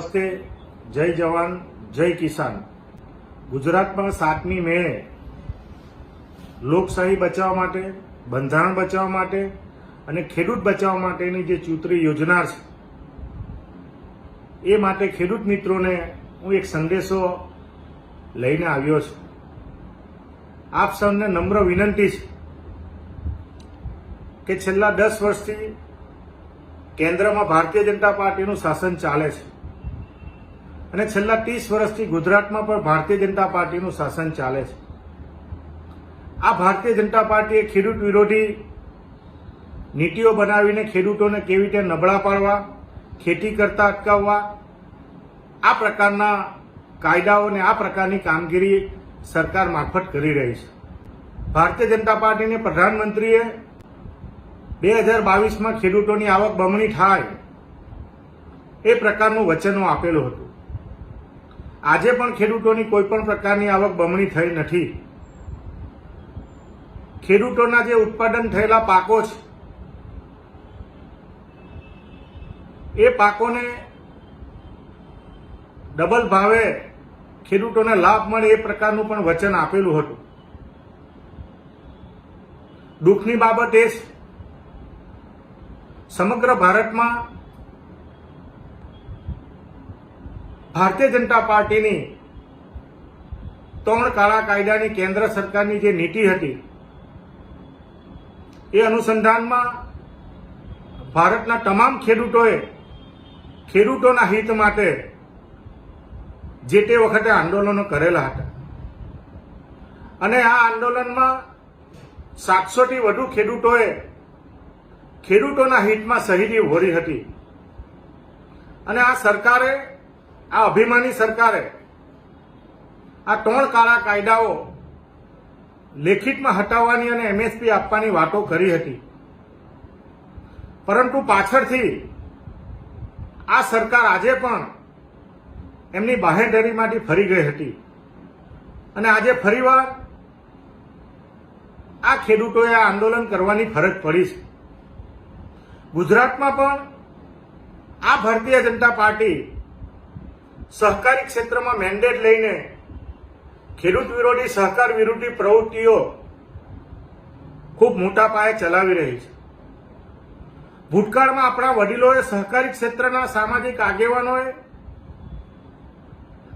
નમસ્તે, જય જવાન, જય કિસાન. ગુજરાતમાં સાતમી મે લોકશાહી બચાવવા માટે, બંધારણ બચાવવા માટે અને ખેડૂત બચાવવા માટેની જે ચૂંટણી યોજના છે, એ માટે ખેડૂત મિત્રોને હું એક સંદેશો લઈને આવ્યો છું. આપ સૌને નમ્ર વિનંતી છે કે છેલ્લા દસ વર્ષથી કેન્દ્રમાં ભારતીય જનતા પાર્ટીનું શાસન ચાલે છે. અને છેલ્લા ત્રીસ વર્ષથી ગુજરાતમાં પણ ભારતીય જનતા પાર્ટીનું શાસન ચાલે છે. આ ભારતીય જનતા પાર્ટીએ ખેડૂત વિરોધી નીતિઓ બનાવીને ખેડૂતોને કેવી રીતે નબળા પાડવા, ખેતી કરતા અટકાવવા, આ પ્રકારના કાયદાઓ અને આ પ્રકારની કામગીરી સરકાર મારફત કરી રહી છે. ભારતીય જનતા પાર્ટીને પ્રધાનમંત્રીએ બે હજાર બાવીસમાં ખેડૂતોની આવક બમણી થાય એ પ્રકારનું વચનો આપેલું હતું. આજે પણ ખેડૂતોની કોઈ પણ પ્રકારની આવક બમણી થઈ નથી. ખેડૂતોના જે ઉત્પાદન થયેલા પાકો છે, એ પાકોને ડબલ ભાવે ખેડૂતોને લાભ મળે એ પ્રકારનું પણ વચન આપેલું હતું. દુઃખની બાબત એ સમગ્ર ભારતમાં ભારતીય જનતા પાર્ટીની ત્રણ કાળા કાયદાની કેન્દ્ર સરકારની જે નીતિ હતી, એ અનુસંધાનમાં ભારતના તમામ ખેડૂતોએ ખેડૂતોના હિત માટે જે તે વખતે આંદોલનો કરેલા હતા. અને આ આંદોલનમાં સાતસોથી વધુ ખેડૂતોએ ખેડૂતોના હિતમાં શહીદી વહોરી હતી. અને આ સરકારે આ અભિમાની સરકારે આ ત્રણ કાળા કાયદાઓ લેખિતમાં હટાવવાની અને એમએસપી આપવાની વાતો કરી હતી. પરંતુ પાછળથી આ સરકાર આજે પણ એમની બાહેંધરીમાંથી ફરી ગઈ હતી. અને આજે ફરીવાર આ ખેડૂતોએ આ આંદોલન કરવાની ફરજ પડી છે. ગુજરાતમાં પણ આ ભારતીય જનતા પાર્ટી સહકારી ક્ષેત્રમાં મેન્ડેટ લઈને ખેડૂત વિરોધી સહકાર વિરોધી પ્રવૃત્તિઓ ખૂબ મોટા પાયે ચલાવી રહી છે. ભૂતકાળમાં આપણા વડીલોએ સહકારી ક્ષેત્રના સામાજિક આગેવાનોએ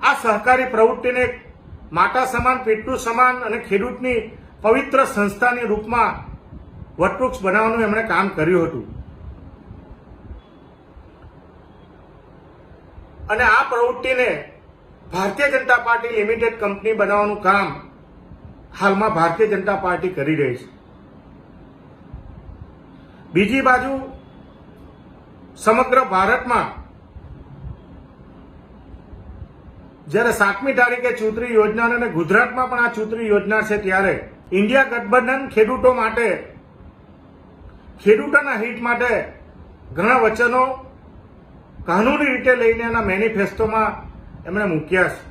આ સહકારી પ્રવૃત્તિને માતા સમાન પેટનું સમાન અને ખેડૂતની પવિત્ર સંસ્થાની રૂપમાં વટવૃક્ષ બનાવવાનું એમણે કામ કર્યું હતું. અને આ પ્રવૃત્તિને Bharatiya Janata party limited company બનાવવાનું કામ હાલમાં ભારતીય જનતા પાર્ટી કરી રહી છે. બીજી બાજુ સમગ્ર ભારતમાં જ્યારે સાતમી તારીખે ચૂંટણી યોજના અને ગુજરાતમાં પણ આ ચૂંટણી યોજના છે ત્યારે ઇન્ડિયા ગઠબંધન ખેડૂતો માટે ખેડૂતોના હિત માટે ઘણા વચનો કાનૂની રીતે લઈને એના મેનિફેસ્ટોમાં એમણે મૂક્યા છે.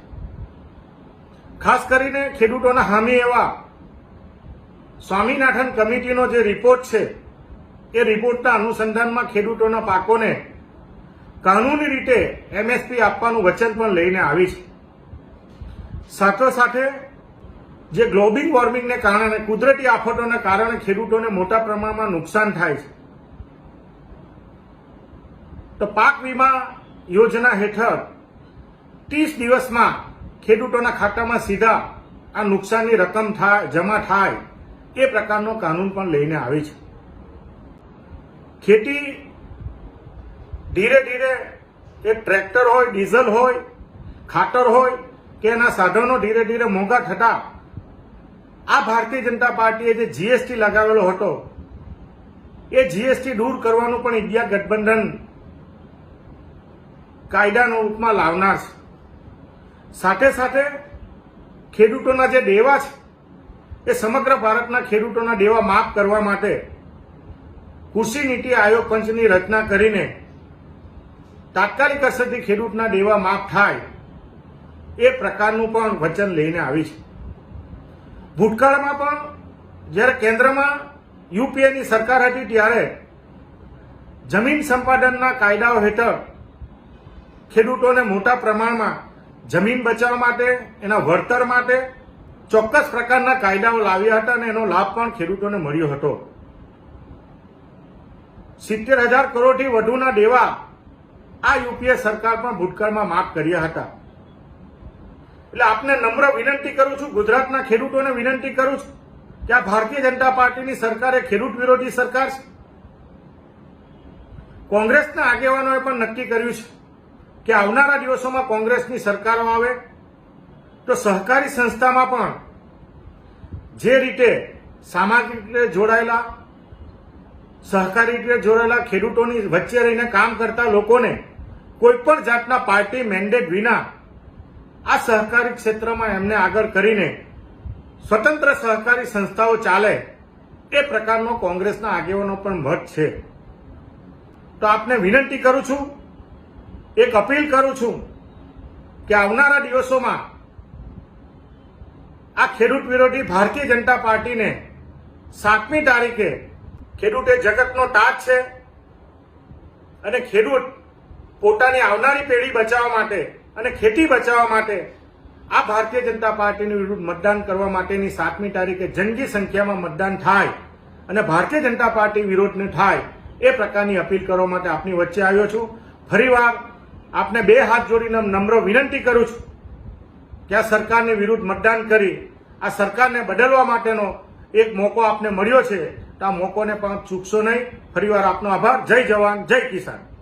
ખાસ કરીને ખેડૂતોના હામી એવા સ્વામિનાથન કમિટીનો જે રિપોર્ટ છે, એ રિપોર્ટના અનુસંધાનમાં ખેડૂતોના પાકોને કાનૂની રીતે એમએસપી આપવાનું વચન પણ લઈને આવી છે. સાથોસાથે જે ગ્લોબલ વોર્મિંગને કારણે કુદરતી આફતોને કારણે ખેડૂતોને મોટા પ્રમાણમાં નુકસાન થાય છે. તો પાક વીમા યોજના હેઠળ ત્રીસ દિવસમાં ખેડૂતોના ખાતામાં સીધા આ નુકસાનની રકમ જમા થાય, એ પ્રકારનો કાનૂન પણ લઈને આવે છે. ખેતી ધીરે ધીરે એ ટ્રેક્ટર હોય, ડીઝલ હોય, ખાતર હોય, કે એના સાધનો ધીરે ધીરે મોંઘા થતા, આ ભારતીય જનતા પાર્ટીએ જે જીએસટી લગાવેલો હતો, એ જીએસટી દૂર કરવાનું પણ ઇન્ડિયા ગઠબંધન કાયદાનો રૂપમાં લાવનાર છે. સાથે સાથે ખેડૂતોના જે દેવા છે, એ સમગ્ર ભારતના ખેડૂતોના દેવા માફ કરવા માટે કૃષિ નીતિ આયોગ પંચની રચના કરીને તાત્કાલિક અસરથી ખેડૂતના દેવા માફ થાય એ પ્રકારનું પણ વચન લઈને આવી છે. ભૂતકાળમાં પણ જ્યારે કેન્દ્રમાં યુપીએની સરકાર હતી ત્યારે જમીન સંપાદનના કાયદાઓ હેઠળ ખેડૂતોને મોટા પ્રમાણમાં જમીન બચાવવા માટે, એના વળતર માટે ચોક્કસ પ્રકારના કાયદાઓ લાવ્યા હતા અને એનો લાભ પણ ખેડૂતોને મળ્યો હતો. સિત્તેર હજાર કરોડથી વધુના દેવા આ યુપીએ સરકાર પણ ભૂતકાળમાં માફ કર્યા હતા. એટલે આપને નમ્ર વિનંતી કરું છું, ગુજરાતના ખેડૂતોને વિનંતી કરું છું કે આ ભારતીય જનતા પાર્ટીની સરકાર ખેડૂત વિરોધી સરકાર છે. કોંગ્રેસના આગેવાનોએ પણ નક્કી કર્યું છે. કે આવનારા દિવસોમાં કોંગ્રેસની સરકારો આવે? તો સહકારી સંસ્થામાં પણ જે રીતે સામાજિક રીતે જોડાયેલા, સહકારી રીતે જોડાયેલા ખેડૂતોની વચ્ચે રહીને કામ કરતા લોકોને કોઈપણ જાતના પાર્ટી મેન્ડેટ વિના આ સહકારી ક્ષેત્રમાં એમને આગળ કરીને સ્વતંત્ર સહકારી સંસ્થાઓ ચાલે એ પ્રકારનો કોંગ્રેસના આગેવાનો પણ મત છે. તો આપને વિનંતી કરું છું એક અપીલ કરું છું કે આવનારા દિવસોમાં આ ખેડૂત વિરોધી ભારતીય જનતા પાર્ટીને સાતમી તારીખે ખેડૂત એ જગતનો તાજ છે અને ખેડૂત પોતાની આવનારી પેઢી બચાવવા માટે અને ખેતી બચાવવા માટે આ ભારતીય જનતા પાર્ટીની વિરુદ્ધ મતદાન કરવા માટેની સાતમી તારીખે જંગી સંખ્યામાં મતદાન થાય અને ભારતીય જનતા પાર્ટી વિરોધને થાય એ પ્રકારની અપીલ કરવા માટે આપની વચ્ચે આવ્યો છું. ફરીવાર આપને બે હાથ જોડીને નમ્ર વિનંતી કરું છું કે આ સરકારની વિરુદ્ધ મતદાન કરી, આ સરકારને બદલવા માટેનો એક મોકો આપને મળ્યો છે. તો આ મોકોને પણ ચૂકશો નહીં. ફરીવાર આપનો આભાર. જય જવાન, જય કિસાન.